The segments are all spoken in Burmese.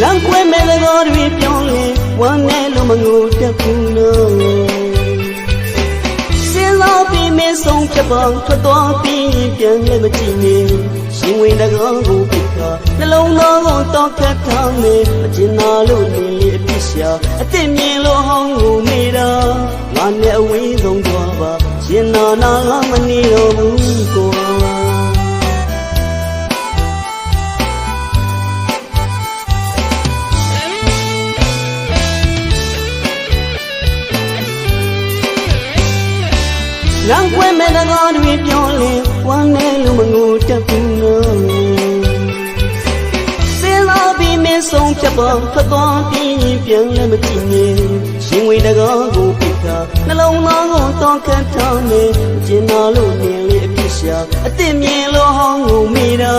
မဲ့သဘောတွေပြောလဲဝမ်းနဲ့လို့မငိုတတ်ဘူးနော်စဉ်းစားပြီးမင်းဆုံးဖြတ်ပါထွက်သွားပြီးပြန်လည်းမကြည့်နေရှင်ဝင်တကားကိုပြခါနှလုံးသားကိုတောက်ခတ်ထားမယ်မကျင်နာလို့နေလေအဖြစ်ရှာအစ်စ်မြင်လို့ဟောင်းကိုမေးတာငါနဲ့အဝေးဆုံးသွားပါရှင်နာနာမနေတော့ဘူး ကွာလမ်းခွဲမဲ့တကားတွေပြောလဲဝမ်းနဲ့လို့မငိုတတ်ဘူးနော်စဉ်းစားပြီးမင်းဆုံးဖြတ်ပါထွက်သွားပြီးပြန်လည်းမကြည့်နေရှင်ဝေတကားကိုပြခါနှလုံးသားကိုတောခတ်ထားနေကျင်နာလို့နေလေအဖြစ်ရှာအစ်စ်မြင်လို့ဟောင်းကိုမိတာ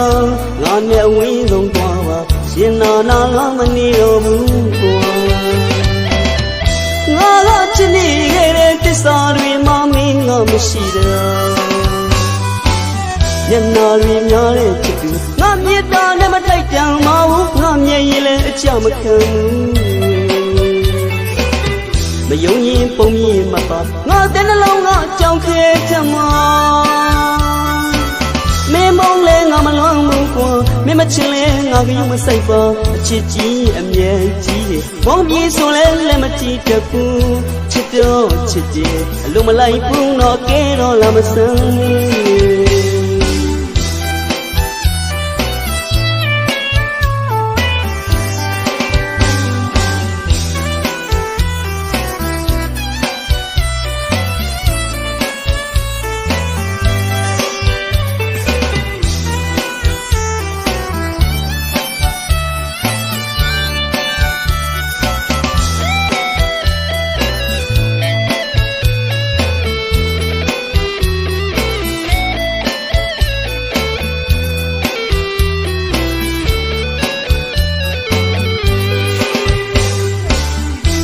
ငါနဲ့ဝင်းဆုံးသွားပါရှင်နာနာလားမနေတော့ဘူး ညနာတွေများတဲ့ချစ်သူငါမြေတာနဲ့မထိုက်တန်မဘူးငါမျက်ရည်လည်းအချမခံဘူးမယုံရင်ပုံမြင်မှာပါငါတဲ့နှလုံးကကြောင်ခဲချင်မှာမင်းမုံလဲငါမလွန်ဘူးကွာမင်းမချင်လဲငါကယူမဆိုင်ပါအချစ်ကြီးအမြဲကြီးတယ်ဘုံပြေဆိုလဲလည်းမကြည့်တတ်ဘူးချစ်တော့ချစ်တယ်အလုံးမလိုက်ဘူးတော့ကဲတော့လာမစမ်း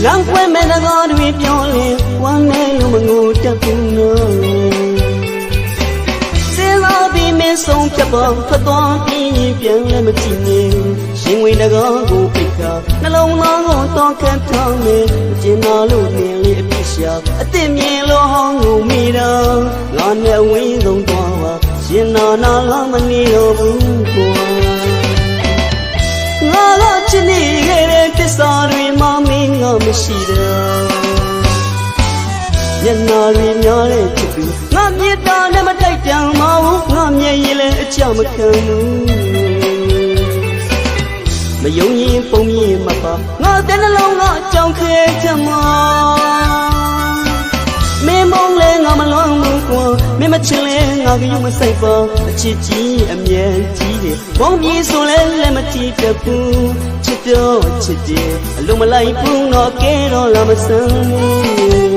လမ်းခွဲမဲ့တကားတွေပြောလဲဝမ်းနဲ့လို့မငိုတတ်ဘူးနော်စဉ်းစားပြီးမင်းဆုံးဖြတ်ပါထွက်သွားပြီးပြန်လည်းမကြည့်နေရှင်ဝေတကားကိုပိတ်ခါနှလုံးသားကိုတောခတ်ထားနေကျင်နာလို့နေလေအဖြစ်ရှာအစ်စ်မြင်လို့ဟောင်းကိုမိတာငါနဲ့ဝင်းဆုံးသွားပါရှင်နာနာလားမနေတော့ဘူးကွာငါကချစ်နေခဲ့တဲ့တစ္ဆာတွေမ မင်းငါမရှိတော့ညနာတွေများတဲ့ချစ်သူငါမြေတာနဲ့မတိုက်တန်မဟုတ်ငါမျက်ရည်လည်းအချမခံဘူးမယုံရင်ပုံမြင်မှာပါငါတဲ့နှလုံးကကြောင်ခဲချင်မှာမင်းမုံလဲငါမလွန်ဘူးကွာ မင်းမချင်လဲငါကယူမဆိုင်ပါအချစ်ကြီးအမြဲကြီးတယ်ဘုံပြေဆိုလဲလည်းမကြည့်တတ်ဘူးချစ်တော့ချစ်တယ်အလုံးမလိုက်ဘူးတော့ကဲတော့လာမစမ်း